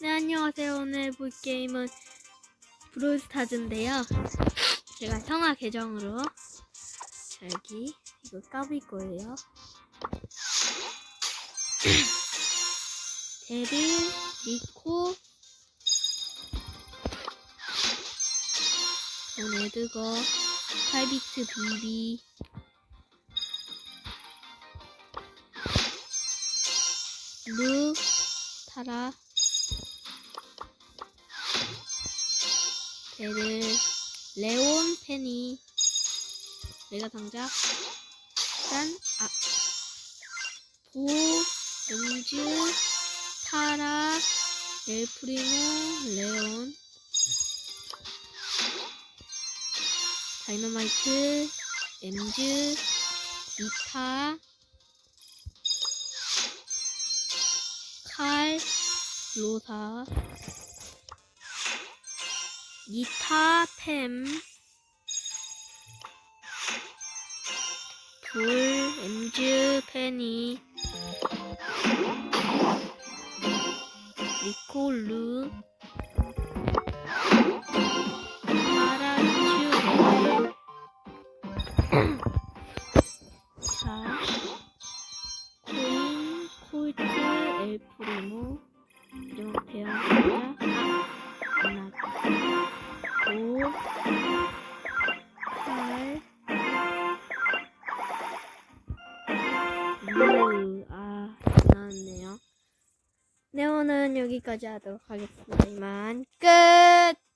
네, 안녕하세요. 오늘 해볼 게임은 브롤스타즈인데요. 제가 형아 계정으로 자, 여기 이거 까볼 거예요. 데릴, 리코, 돈 에드거, 8비트 비비, 루, 타라, 베르, 레온, 페니, 내가 당장, 짠, 아, 보, 음주, 타라, 엘프리모, 레온, 다이너마이트, 엠즈, 미타, 칼, 로사, 니타, 템, 불, 엠즈, 페니, 니콜루, 파라츄, 자, 코인, 콜트, 엘프리모, 마지막 대형 상자, 네, 오늘은 여기까지 하도록 하겠습니다. 이만 끝!